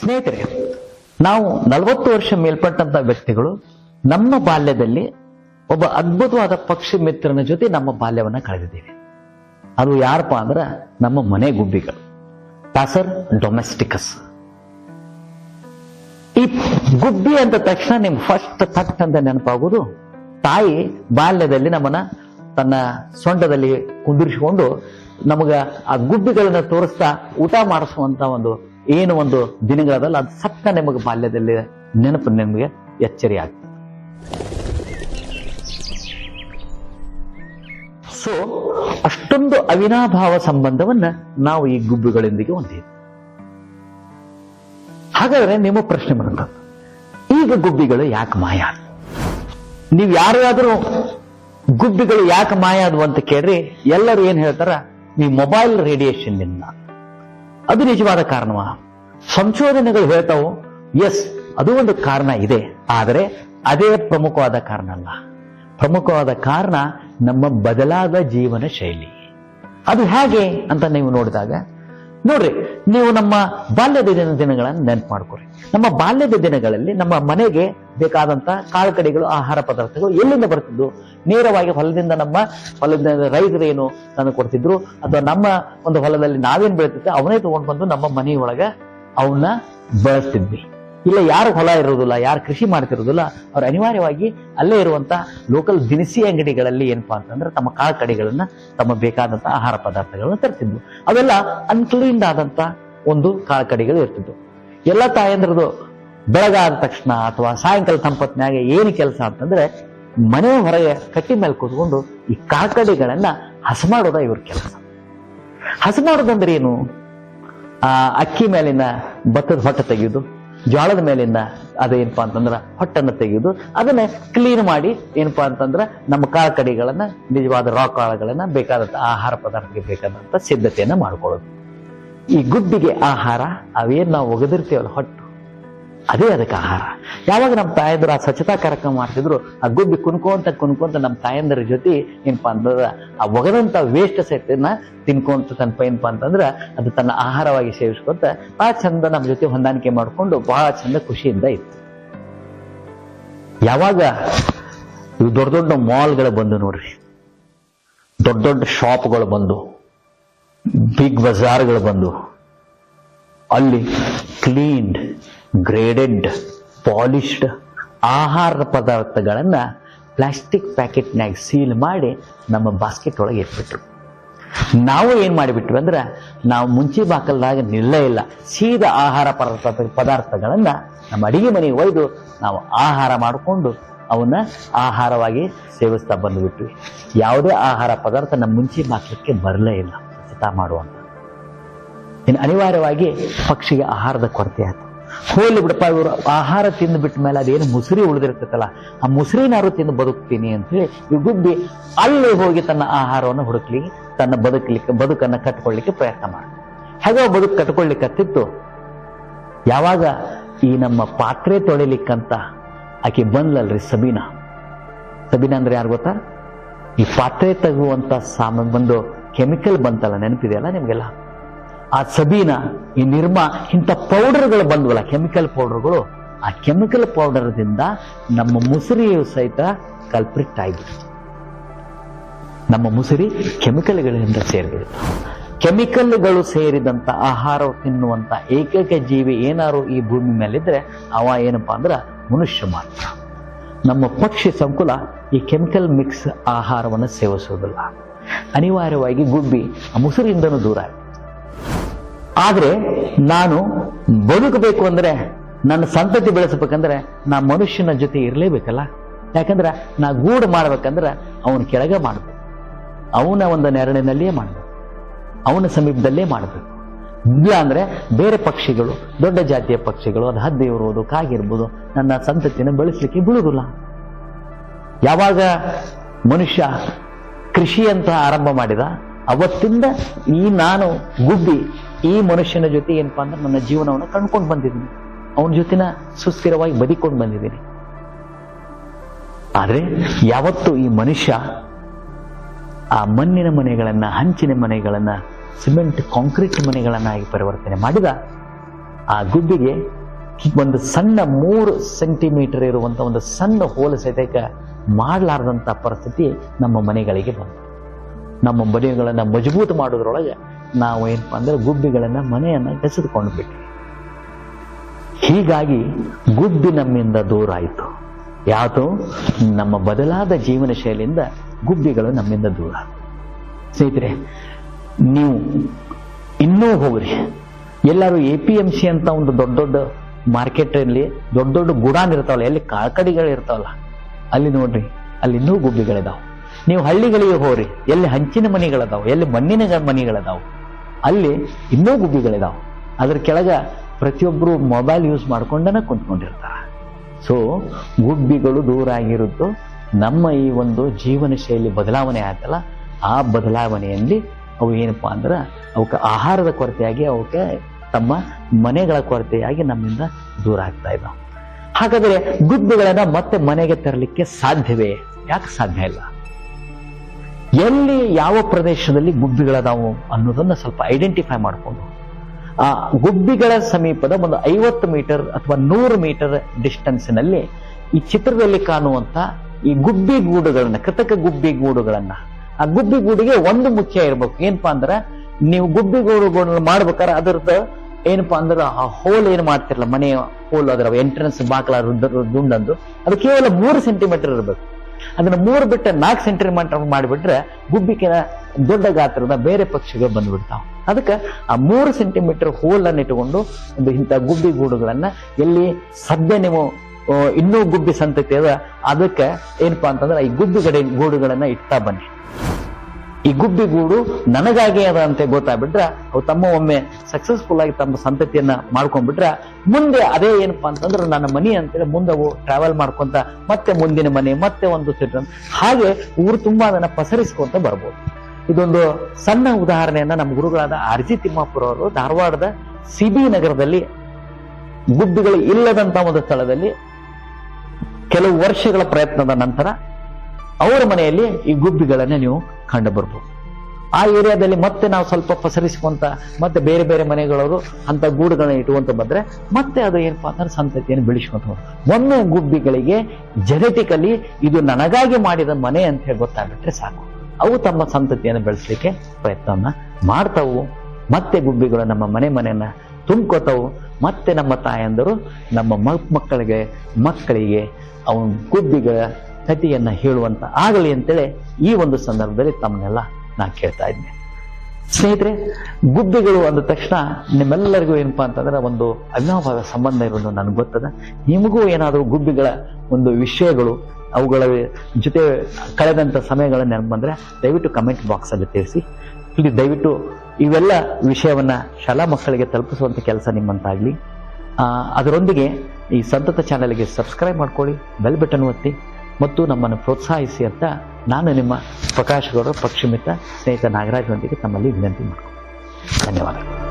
ಸ್ನೇಹಿತರೆ, ನಾವು ನಲವತ್ತು ವರ್ಷ ಮೇಲ್ಪಟ್ಟಂತ ವ್ಯಕ್ತಿಗಳು, ನಮ್ಮ ಬಾಲ್ಯದಲ್ಲಿ ಒಬ್ಬ ಅದ್ಭುತವಾದ ಪಕ್ಷಿ ಮಿತ್ರನ ಜೊತೆ ನಮ್ಮ ಬಾಲ್ಯವನ್ನ ಕಳೆದಿದ್ದೇವೆ. ಅದು ಯಾರಪ್ಪ ಅಂದ್ರ ನಮ್ಮ ಮನೆ ಗುಬ್ಬಿಗಳು. ಪಾಸರ್ ಡೊಮೆಸ್ಟಿಕಸ್ ಈ ಗುಬ್ಬಿ ಅಂದ ತಕ್ಷಣ ನಿಮ್ ಫಸ್ಟ್ ಥಟ್ ಅಂತ ನೆನಪಾಗುವುದು ತಾಯಿ ಬಾಲ್ಯದಲ್ಲಿ ನಮ್ಮನ್ನ ತನ್ನ ಸೊಂಟದಲ್ಲಿ ಕುಂದಿರಿಸಿಕೊಂಡು ನಮಗ ಆ ಗುಬ್ಬಿಗಳನ್ನ ತೋರಿಸ್ತಾ ಊಟ ಮಾಡಿಸುವಂತ ಒಂದು ಏನು ಒಂದು ದಿನಗಳದಲ್ಲ ಅದು ಸಕ್ಕ ನಿಮಗೆ ಬಾಲ್ಯದಲ್ಲಿ ನೆನಪು ನಿಮಗೆ ಎಚ್ಚರಿ ಆಗ್ತದೆ ಸೊ ಅಷ್ಟೊಂದು ಅವಿನಾಭಾವ ಸಂಬಂಧವನ್ನ ನಾವು ಈ ಗುಬ್ಬಿಗಳೊಂದಿಗೆ ಹೊಂದಿದ್ದೇವೆ. ಹಾಗಾದ್ರೆ ನಿಮ್ಮ ಪ್ರಶ್ನೆ ಬರುತ್ತ ಈಗ ಗುಬ್ಬಿಗಳು ಯಾಕೆ ಮಾಯ? ನೀವು ಯಾರಾದರೂ ಗುಬ್ಬಿಗಳು ಯಾಕೆ ಮಾಯ ಅದು ಅಂತ ಕೇಳ್ರಿ, ಎಲ್ಲರೂ ಏನ್ ಹೇಳ್ತಾರ ಈ ಮೊಬೈಲ್ ರೇಡಿಯೇಷನ್ ಇಂದ ಅದು ನಿಜವಾದ ಕಾರಣವಾ? ಸಂಶೋಧನೆಗಳು ಹೇಳ್ತಾವು ಎಸ್ ಅದು ಒಂದು ಕಾರಣ ಇದೆ. ಆದರೆ ಅದೇ ಪ್ರಮುಖವಾದ ಕಾರಣ ಅಲ್ಲ. ಪ್ರಮುಖವಾದ ಕಾರಣ ನಮ್ಮ ಬದಲಾದ ಜೀವನ ಶೈಲಿ. ಅದು ಹೇಗೆ ಅಂತ ನೀವು ನೋಡಿದಾಗ, ನೋಡ್ರಿ, ನೀವು ನಮ್ಮ ಬಾಲ್ಯದ ದಿನ ದಿನಗಳನ್ನು ನೆನಪು ಮಾಡ್ಕೊರಿ. ನಮ್ಮ ಬಾಲ್ಯದ ದಿನಗಳಲ್ಲಿ ನಮ್ಮ ಮನೆಗೆ ಬೇಕಾದಂತ ಕಾಳು ಕಡಿಗಳು ಆಹಾರ ಪದಾರ್ಥಗಳು ಎಲ್ಲಿಂದ ಬರ್ತಿದ್ವು? ನೇರವಾಗಿ ಹೊಲದಿಂದ ನಮ್ಮ ಹೊಲದಿಂದ ರೈತರು ಏನು ತಂದು ಕೊಡ್ತಿದ್ರು? ಅಥವಾ ನಮ್ಮ ಒಂದು ಹೊಲದಲ್ಲಿ ನಾವೇನ್ ಬೆಳಿತಿದ್ದೆ ಅವನೇ ತಗೊಂಡ್ ಬಂದು ನಮ್ಮ ಮನೆಯೊಳಗ ಅವನ್ನ ಬಳಸ್ತಿದ್ವಿ. ಇಲ್ಲ, ಯಾರು ಹೊಲ ಇರೋದಿಲ್ಲ ಯಾರು ಕೃಷಿ ಮಾಡ್ತಿರೋದಿಲ್ಲ ಅವ್ರು ಅನಿವಾರ್ಯವಾಗಿ ಅಲ್ಲೇ ಇರುವಂತ ಲೋಕಲ್ ದಿನಸಿ ಅಂಗಡಿಗಳಲ್ಲಿ ಏನಪ್ಪಾ ಅಂತಂದ್ರೆ ತಮ್ಮ ಕಾಳು ಕಡಿಗಳನ್ನ ತಮ್ಮ ಬೇಕಾದಂತ ಆಹಾರ ಪದಾರ್ಥಗಳನ್ನ ತರ್ತಿದ್ವು. ಅವೆಲ್ಲ ಅನ್ಕ್ಲೀನ್ಡ್ ಆದಂತ ಒಂದು ಕಾಳು ಕಡಿಗಳು ಇರ್ತಿದ್ವು. ಎಲ್ಲ ತಾಯಂದ್ರದು ಬೆಳಗಾದ ತಕ್ಷಣ ಅಥವಾ ಸಾಯಂಕಾಲ ಸಂಪತ್ನಾಗ ಏನು ಕೆಲಸ ಅಂತಂದ್ರೆ ಮನೆ ಹೊರಗೆ ಕಟ್ಟಿ ಮೇಲೆ ಕೂತ್ಕೊಂಡು ಈ ಕಾಕಡಿಗಳನ್ನ ಹಸ ಮಾಡೋದ ಇವ್ರ ಕೆಲಸ. ಹಸ ಮಾಡೋದಂದ್ರೆ ಏನು? ಆ, ಅಕ್ಕಿ ಮೇಲಿನ ಭತ್ತದ ಹೊಟ್ಟೆ ತೆಗೆಯೋದು ಜೋಳದ ಮೇಲಿನ ಅದೇನಪ್ಪಾ ಅಂತಂದ್ರೆ ಹೊಟ್ಟನ್ನು ತೆಗೆಯೋದು, ಅದನ್ನ ಕ್ಲೀನ್ ಮಾಡಿ ಏನಪ್ಪಾ ಅಂತಂದ್ರೆ ನಮ್ಮ ಕಾಕಡಿಗಳನ್ನ ಕಡಿಗಳನ್ನ ನಿಜವಾದ ರಾ ಕಾಳುಗಳನ್ನ ಬೇಕಾದಂತ ಆಹಾರ ಪದಾರ್ಥಕ್ಕೆ ಬೇಕಾದಂತ ಸಿದ್ಧತೆಯನ್ನ ಮಾಡ್ಕೊಳ್ಳೋದು. ಈ ಗುಡ್ಡಿಗೆ ಆಹಾರ ಅವೇನ್ ನಾವು ಒಗದಿರ್ತೀವಲ್ಲ, ಹೊಟ್ಟು ಅದೇ ಅದಕ್ಕೆ ಆಹಾರ. ಯಾವಾಗ ನಮ್ಮ ತಾಯಂದ್ರು ಆ ಸ್ವಚ್ಛತಾ ಕಾರ್ಯಕ್ರಮ ಮಾಡ್ತಿದ್ರು, ಆ ಗುಬ್ಬಿ ಕುನ್ಕೊಂತ ಕುನ್ಕೊಂತ ನಮ್ಮ ತಾಯಂದ್ರ ಜೊತೆ ಏನಪ್ಪಾ ಅಂತಂದ್ರೆ ಆ ಒಗದಂತ ವೇಸ್ಟ್ ಸೆಟ್ಟನ್ನ ತಿನ್ಕೊಂತ ತನ್ನ ಏನಪ್ಪಾ ಅಂತಂದ್ರೆ ಅದು ತನ್ನ ಆಹಾರವಾಗಿ ಸೇವಿಸ್ಕೊಂತ ಬಹಳ ಚಂದ ನಮ್ಮ ಜೊತೆ ಹೊಂದಾಣಿಕೆ ಮಾಡಿಕೊಂಡು ಬಹಳ ಚಂದ ಖುಷಿಯಿಂದ ಇತ್ತು. ಯಾವಾಗ ಇವು ದೊಡ್ಡ ದೊಡ್ಡ ಮಾಲ್ಗಳು ಬಂದು ನೋಡ್ರಿ. ದೊಡ್ಡ ದೊಡ್ಡ ಶಾಪ್ಗಳು ಬಂದು ಬಿಗ್ ಬಜಾರ್ಗಳು ಬಂದು ಅಲ್ಲಿ ಕ್ಲೀನ್ಡ್, ಗ್ರೇಡೆಡ್, ಪಾಲಿಶ್ಡ್ ಆಹಾರ ಪದಾರ್ಥಗಳನ್ನು ಪ್ಲಾಸ್ಟಿಕ್ ಪ್ಯಾಕೆಟ್ನಾಗ ಸೀಲ್ ಮಾಡಿ ನಮ್ಮ ಬಾಸ್ಕೆಟ್ ಒಳಗೆ ಇಟ್ಬಿಟ್ರು. ನಾವು ಏನು ಮಾಡಿಬಿಟ್ವಿ ಅಂದ್ರೆ, ನಾವು ಮುಂಚೆ ಬಾಕಲ್ದಾಗ ನಿಲ್ಲೇ ಇಲ್ಲ. ಸೀದ ಆಹಾರ ಪದಾರ್ಥ, ಪದಾರ್ಥಗಳನ್ನು ನಮ್ಮ ಅಡಿಗೆ ಮನೆಗೆ ಒಯ್ದು ನಾವು ಆಹಾರ ಮಾಡಿಕೊಂಡು ಅವನ್ನ ಆಹಾರವಾಗಿ ಸೇವಿಸ್ತಾ ಬಂದ್ಬಿಟ್ವಿ. ಯಾವುದೇ ಆಹಾರ ಪದಾರ್ಥ ನಮ್ಮ ಮುಂಚೆ ಬಾಕ್ಲಕ್ಕೆ ಬರಲೇ ಇಲ್ಲ. ಸ್ವಚ್ಛತಾ ಮಾಡುವಂತ ಇನ್ನು ಅನಿವಾರ್ಯವಾಗಿ ಪಕ್ಷಿಗೆ ಆಹಾರದ ಕೊರತೆ ಆಯ್ತು. ಹೋಗ್ಲಿ ಬಿಡಪ್ಪ, ಇವರು ಆಹಾರ ತಿಂದು ಬಿಟ್ಟ ಮೇಲೆ ಅದೇನು ಮುಸುರಿ ಉಳಿದಿರ್ತೈತಲ್ಲ, ಆ ಮುಸುರಿನಾರು ತಿಂದು ಬದುಕ್ತೀನಿ ಅಂತ ಹೇಳಿ ಈ ಗುಬ್ಬಿ ಅಲ್ಲಿ ಹೋಗಿ ತನ್ನ ಆಹಾರವನ್ನು ಹುಡುಕ್ಲಿಕ್ಕೆ ತನ್ನ ಬದುಕಲಿಕ್ಕೆ, ಬದುಕನ್ನ ಕಟ್ಕೊಳ್ಳಿಕ್ಕೆ ಪ್ರಯತ್ನ ಮಾಡ ಹೇಗೋ ಬದುಕು ಕಟ್ಕೊಳ್ಳಿಕ್ಕೆ ಹತ್ತಿತ್ತು. ಯಾವಾಗ ಈ ನಮ್ಮ ಪಾತ್ರೆ ತೊಳಿಲಿಕ್ಕಂತ ಆಕೆ ಬಂದ್ಲಲ್ರಿ ಸಬೀನಾ. ಸಬೀನಾ ಅಂದ್ರೆ ಯಾರು ಗೊತ್ತಾ? ಈ ಪಾತ್ರೆ ತೆಗುವಂತ ಸಾಮಾನ್ ಬಂದು ಕೆಮಿಕಲ್ ಬಂತಲ್ಲ, ನೆನಪಿದೆಯಲ್ಲ ನಿಮ್ಗೆಲ್ಲ? ಆ ಸಬೀನ, ಈ ನಿರ್ಮ, ಇಂಥ ಪೌಡರ್ಗಳು ಬಂದ್ವಲ್ಲ, ಕೆಮಿಕಲ್ ಪೌಡರ್ಗಳು, ಆ ಕೆಮಿಕಲ್ ಪೌಡರ್ದಿಂದ ನಮ್ಮ ಮುಸುರಿಯು ಸಹಿತ ಕಲ್ಪ್ರಿಟ್ ಆಗಿಬಿಡ್ತು. ನಮ್ಮ ಮುಸುರಿ ಕೆಮಿಕಲ್ಗಳಿಂದ ಸೇರಿಬಿಡ್ತು ಕೆಮಿಕಲ್ಗಳು ಸೇರಿದಂತ ಆಹಾರ ತಿನ್ನುವಂತ ಏಕೈಕ ಜೀವಿ ಏನಾರು ಈ ಭೂಮಿ ಮೇಲಿದ್ರೆ ಅವ ಏನಪ್ಪ ಅಂದ್ರೆ ಮನುಷ್ಯ ಮಾತ್ರ. ನಮ್ಮ ಪಕ್ಷಿ ಸಂಕುಲ ಈ ಕೆಮಿಕಲ್ ಮಿಕ್ಸ್ ಆಹಾರವನ್ನು ಸೇವಿಸೋದಿಲ್ಲ. ಅನಿವಾರ್ಯವಾಗಿ ಗುಬ್ಬಿ ಆ ಮುಸುರಿಯಿಂದನೂ ದೂರ ಆದ್ರೆ ನಾನು ಬದುಕಬೇಕು ಅಂದ್ರೆ ನನ್ನ ಸಂತತಿ ಬೆಳೆಸಬೇಕಂದ್ರೆ ನಾ ಮನುಷ್ಯನ ಜೊತೆ ಇರಲೇಬೇಕಲ್ಲ? ಯಾಕಂದ್ರೆ ನಾ ಗೂಡು ಮಾಡ್ಬೇಕಂದ್ರೆ ಅವನ ಕೆಳಗೆ ಮಾಡಬೇಕು. ಅವನ ಒಂದು ನೆರಳಿನಲ್ಲಿಯೇ ಮಾಡಬೇಕು. ಅವನ ಸಮೀಪದಲ್ಲೇ ಮಾಡಬೇಕು. ಇಲ್ಲ ಅಂದರೆ ಬೇರೆ ಪಕ್ಷಿಗಳು, ದೊಡ್ಡ ಜಾತಿಯ ಪಕ್ಷಿಗಳು, ಅದು ಹದ್ದೆ ಇರ್ಬೋದು ಕಾಗಿರ್ಬೋದು ನನ್ನ ಸಂತತಿನ ಬೆಳೆಸಲಿಕ್ಕೆ ಬಿಡುವುದಿಲ್ಲ. ಯಾವಾಗ ಮನುಷ್ಯ ಕೃಷಿ ಅಂತ ಆರಂಭ ಮಾಡಿದ, ಅವತ್ತಿಂದ ಈ ನಾನು ಗುಬ್ಬಿ ಈ ಮನುಷ್ಯನ ಜೊತೆ ಏನಪ್ಪಾ ಅಂದ್ರೆ ನನ್ನ ಜೀವನವನ್ನು ಕಂಡ್ಕೊಂಡು ಬಂದಿದ್ದೀನಿ. ಅವನ ಜೊತೆನ ಸುಸ್ಥಿರವಾಗಿ ಬದಿಕೊಂಡು ಬಂದಿದ್ದೀನಿ. ಆದರೆ ಯಾವತ್ತು ಈ ಮನುಷ್ಯ ಆ ಮಣ್ಣಿನ ಮನೆಗಳನ್ನ, ಹಂಚಿನ ಮನೆಗಳನ್ನ, ಸಿಮೆಂಟ್, ಕಾಂಕ್ರೀಟ್ ಮನೆಗಳನ್ನಾಗಿ ಪರಿವರ್ತನೆ ಮಾಡಿದ ಆ ಗುಬ್ಬಿಗೆ ಒಂದು ಸಣ್ಣ ಮೂರು ಸೆಂಟಿಮೀಟರ್ ಇರುವಂಥ ಒಂದು ಸಣ್ಣ ಹೋಲು ಸಹಿತ ಮಾಡಲಾರ್ದಂಥ ಪರಿಸ್ಥಿತಿ ನಮ್ಮ ಮನೆಗಳಿಗೆ ಬಂತು. ನಮ್ಮ ಮನೆಗಳನ್ನು ಮಜಬೂತು ಮಾಡೋದ್ರೊಳಗೆ ನಾವು ಏನಪ್ಪ ಅಂದ್ರೆ ಗುಬ್ಬಿಗಳನ್ನು ಮನೆಯನ್ನು ಎಸೆದುಕೊಂಡು ಬಿಟ್ಟು ಹೀಗಾಗಿ ಗುಬ್ಬಿ ನಮ್ಮಿಂದ ದೂರ ಆಯಿತು. ಯಾವುದು? ನಮ್ಮ ಬದಲಾದ ಜೀವನ ಶೈಲಿಯಿಂದ ಗುಬ್ಬಿಗಳು ನಮ್ಮಿಂದ ದೂರ. ಸ್ನೇಹಿತರೆ, ನೀವು ಇನ್ನೂ ಹೋಗ್ರಿ. ಎಲ್ಲರೂ ಎ ಪಿ ಎಂ ಸಿ ಅಂತ ಒಂದು ದೊಡ್ಡ ದೊಡ್ಡ ಮಾರ್ಕೆಟಲ್ಲಿ ದೊಡ್ಡ ದೊಡ್ಡ ಗುಡಾನ್ ಇರ್ತಾವಲ್ಲ, ಎಲ್ಲಿ ಕಾಕಡಿಗಳು ಇರ್ತಾವಲ್ಲ, ಅಲ್ಲಿ ನೋಡ್ರಿ, ಅಲ್ಲಿ ಇನ್ನೂ ಗುಬ್ಬಿಗಳಿದಾವೆ. ನೀವು ಹಳ್ಳಿಗಳಿಗೆ ಹೋಗ್ರಿ. ಎಲ್ಲಿ ಹಂಚಿನ ಮನೆಗಳದಾವು, ಎಲ್ಲಿ ಮಣ್ಣಿನ ಮನೆಗಳದಾವು. ಅಲ್ಲಿ ಇನ್ನೂ ಗುಬ್ಬಿಗಳಿದಾವೆ. ಅದ್ರ ಕೆಳಗ ಪ್ರತಿಯೊಬ್ಬರು ಮೊಬೈಲ್ ಯೂಸ್ ಮಾಡ್ಕೊಂಡನ ಕುಂತ್ಕೊಂಡಿರ್ತಾರ. ಸೊ ಗುಬ್ಬಿಗಳು ದೂರ ಆಗಿರುತ್ತೋ ನಮ್ಮ ಈ ಒಂದು ಜೀವನ ಶೈಲಿ ಬದಲಾವಣೆ ಆಯ್ತಲ್ಲ ಆ ಬದಲಾವಣೆಯಲ್ಲಿ ಅವು ಏನಪ್ಪ ಅಂದ್ರೆ ಅವಕ್ಕೆ ಆಹಾರದ ಕೊರತೆಯಾಗಿ ಅವಕ್ಕೆ ತಮ್ಮ ಮನೆಗಳ ಕೊರತೆಯಾಗಿ ನಮ್ಮಿಂದ ದೂರ ಆಗ್ತಾ ಇದ್ದಾವೆ ಹಾಗಾದ್ರೆ ಗುಬ್ಬಿಗಳನ್ನ ಮತ್ತೆ ಮನೆಗೆ ತರಲಿಕ್ಕೆ ಸಾಧ್ಯವೇ? ಯಾಕೆ ಸಾಧ್ಯ ಇಲ್ಲ? ಎಲ್ಲಿ ಯಾವ ಪ್ರದೇಶದಲ್ಲಿ ಗುಬ್ಬಿಗಳದಾವು ಅನ್ನೋದನ್ನ ಸ್ವಲ್ಪ ಐಡೆಂಟಿಫೈ ಮಾಡಿಕೊಂಡು. ಆ ಗುಬ್ಬಿಗಳ ಸಮೀಪದ ಒಂದು ಐವತ್ತು ಮೀಟರ್ ಅಥವಾ ನೂರು ಮೀಟರ್ ಡಿಸ್ಟೆನ್ಸ್ನಲ್ಲಿ ಈ ಚಿತ್ರದಲ್ಲಿ ಕಾಣುವಂತ ಈ ಗುಬ್ಬಿ ಗೂಡುಗಳನ್ನ, ಕೃತಕ ಗುಬ್ಬಿ ಗೂಡುಗಳನ್ನ. ಆ ಗುಬ್ಬಿ ಗೂಡಿಗೆ ಒಂದು ಮುಖ್ಯ ಇರ್ಬೇಕು. ಏನಪ್ಪಾ ಅಂದ್ರೆ ನೀವು ಗುಬ್ಬಿ ಗೂಡುಗಳನ್ನ ಮಾಡ್ಬೇಕಾದ್ರೆ ಅದರದ್ದು ಏನಪ್ಪಾ ಅಂದ್ರೆ ಆ ಹೋಲ್ ಏನ್ ಮಾಡ್ತಿರಲ್ಲ ಮನೆಯ ಹೋಲ್ ಅದರ ಎಂಟ್ರೆನ್ಸ್ ಬಾಕಲ ದುಂಡಂದು ಅದು ಕೇವಲ ಮೂರು ಸೆಂಟಿಮೀಟರ್ ಇರಬೇಕು. ಅದನ್ನ ಮೂರು ಬಿಟ್ಟ ನಾಲ್ಕು ಸೆಂಟಿಮೀಟರ್ ಮಾಡಿಬಿಟ್ರೆ ಗುಬ್ಬಿಕಿನ ದೊಡ್ಡ ಗಾತ್ರದ ಬೇರೆ ಪಕ್ಷಿಗಳು ಬಂದ್ಬಿಡ್ತಾವ. ಅದಕ್ಕೆ ಆ ಮೂರು ಸೆಂಟಿಮೀಟರ್ ಹೋಲ್ ಅನ್ನು ಇಟ್ಟುಕೊಂಡು ಒಂದು ಇಂಥ ಗುಬ್ಬಿ ಗೂಡುಗಳನ್ನ ಎಲ್ಲಿ ಸದ್ಯ ನೀವು ಇನ್ನೂ ಗುಬ್ಬಿ ಸಂತತಿ ಅದ ಅದಕ್ಕೆ ಏನಪ್ಪಾ ಅಂತಂದ್ರೆ ಈ ಗುಬ್ಬಿ ಗಡಿ ಗೂಡುಗಳನ್ನ ಇಡ್ತಾ ಬನ್ನಿ. ಈ ಗುಬ್ಬಿಗೂಡು ನನಗಾಗೇ ಅಂತ ಗೊತ್ತಾಗ್ಬಿಟ್ರೆ ಅವು ತಮ್ಮ ಒಮ್ಮೆ ಸಕ್ಸಸ್ಫುಲ್ ಆಗಿ ತಮ್ಮ ಸಂತತಿಯನ್ನ ಮಾಡ್ಕೊಂಡ್ಬಿಟ್ರ ಮುಂದೆ ಅದೇ ಏನಪ್ಪಾ ಅಂತಂದ್ರೆ ನನ್ನ ಮನಿ ಅಂತೇಳಿ ಮುಂದೆ ಅವು ಟ್ರಾವೆಲ್ ಮಾಡ್ಕೊಂತ ಮತ್ತೆ ಮುಂದಿನ ಮನೆ, ಮತ್ತೆ ಒಂದು ಸಿಟ್ಟು ಹಾಗೆ ಊರು ತುಂಬಾ ಅದನ್ನ ಪಸರಿಸ್ಕೊಂತ ಬರ್ಬೋದು. ಇದೊಂದು ಸಣ್ಣ ಉದಾಹರಣೆಯನ್ನ ನಮ್ಮ ಗುರುಗಳಾದ ಆರ್ ಜಿ ತಿಮ್ಮಾಪುರ ಅವರು ಧಾರವಾಡದ ಸಿಬಿ ನಗರದಲ್ಲಿ ಗುಬ್ಬಿಗಳು ಇಲ್ಲದಂತ ಒಂದು ಸ್ಥಳದಲ್ಲಿ ಕೆಲವು ವರ್ಷಗಳ ಪ್ರಯತ್ನದ ನಂತರ ಅವರ ಮನೆಯಲ್ಲಿ ಈ ಗುಬ್ಬಿಗಳನ್ನ ನೀವು ಕಂಡು ಬರ್ಬೋದು. ಆ ಏರಿಯಾದಲ್ಲಿ ಮತ್ತೆ ನಾವು ಸ್ವಲ್ಪ ಪಸರಿಸ್ಕೊಂತ ಮತ್ತೆ ಬೇರೆ ಬೇರೆ ಮನೆಗಳವರು ಅಂತ ಗೂಡುಗಳನ್ನ ಇಟ್ಟುವಂತ ಬಂದ್ರೆ ಮತ್ತೆ ಅದು ಏನಪ್ಪಾ ಅಂದ್ರೆ ಸಂತತಿಯನ್ನು ಬೆಳೆಸ್ಕೊಂತ ಒಮ್ಮೆ ಗುಬ್ಬಿಗಳಿಗೆ ಜೆನೆಟಿಕಲಿ ಇದು ನನಗಾಗಿ ಮಾಡಿದ ಮನೆ ಅಂತ ಹೇಳಿ ಗೊತ್ತಾಗ್ಬಿಟ್ರೆ ಸಾಕು. ಅವು ತಮ್ಮ ಸಂತತಿಯನ್ನು ಬೆಳೆಸಲಿಕ್ಕೆ ಪ್ರಯತ್ನವನ್ನ ಮಾಡ್ತಾವು. ಮತ್ತೆ ಗುಬ್ಬಿಗಳು ನಮ್ಮ ಮನೆ ಮನೆಯನ್ನ ತುಂಬ್ಕೋತಾವು. ಮತ್ತೆ ನಮ್ಮ ತಾಯಂದರು ನಮ್ಮ ಮಕ್ಕಳಿಗೆ ಮಕ್ಕಳಿಗೆ, ಅವನ ಗುಬ್ಬಿಗಳ ಕಥೆಯನ್ನ ಹೇಳುವಂತ ಆಗಲಿ ಅಂತೇಳಿ ಈ ಒಂದು ಸಂದರ್ಭದಲ್ಲಿ ತಮ್ಮನ್ನೆಲ್ಲ ನಾ ಕೇಳ್ತಾ ಇದ್ದೆ. ಸ್ನೇಹಿತರೆ, ಗುಬ್ಬಿಗಳು ಅಂದ ತಕ್ಷಣ ನಿಮ್ಮೆಲ್ಲರಿಗೂ ಏನಪ್ಪಾ ಅಂತಂದ್ರೆ ಒಂದು ಅವಿನಾಭಾವ ಸಂಬಂಧ ಇರೋದು ನನಗೆ ಗೊತ್ತದ. ನಿಮಗೂ ಏನಾದರೂ ಗುಬ್ಬಿಗಳ ಒಂದು ವಿಷಯಗಳು, ಅವುಗಳ ಜೊತೆ ಕಳೆದಂಥ ಸಮಯಗಳ ನೆನಪು ಬಂದ್ರೆ ದಯವಿಟ್ಟು ಕಮೆಂಟ್ ಬಾಕ್ಸ್ ಅಲ್ಲಿ ತಿಳಿಸಿ. ಇಲ್ಲಿ ದಯವಿಟ್ಟು ಇವೆಲ್ಲ ವಿಷಯವನ್ನ ಶಾಲಾ ಮಕ್ಕಳಿಗೆ ತಲುಪಿಸುವಂತ ಕೆಲಸ ನಿಮ್ಮಂತಾಗ್ಲಿ. ಅದರೊಂದಿಗೆ ಈ ಸಂತತ ಚಾನೆಲ್ಗೆ ಸಬ್ಸ್ಕ್ರೈಬ್ ಮಾಡ್ಕೊಳ್ಳಿ ಬೆಲ್ ಬಟನ್ ಒತ್ತಿ. ಮತ್ತು ನಮ್ಮನ್ನು ಪ್ರೋತ್ಸಾಹಿಸಿ ಅಂತ ನಾನು ನಿಮ್ಮ ಪ್ರಕಾಶ್ ಗೌಡ ಪಕ್ಷಿಮಿತ ಸ್ನೇಹಿತ ನಾಗರಾಜ್ನೊಂದಿಗೆ ತಮ್ಮಲ್ಲಿ ವಿನಂತಿ ಮಾಡ್ತೀನಿ ಧನ್ಯವಾದಗಳು.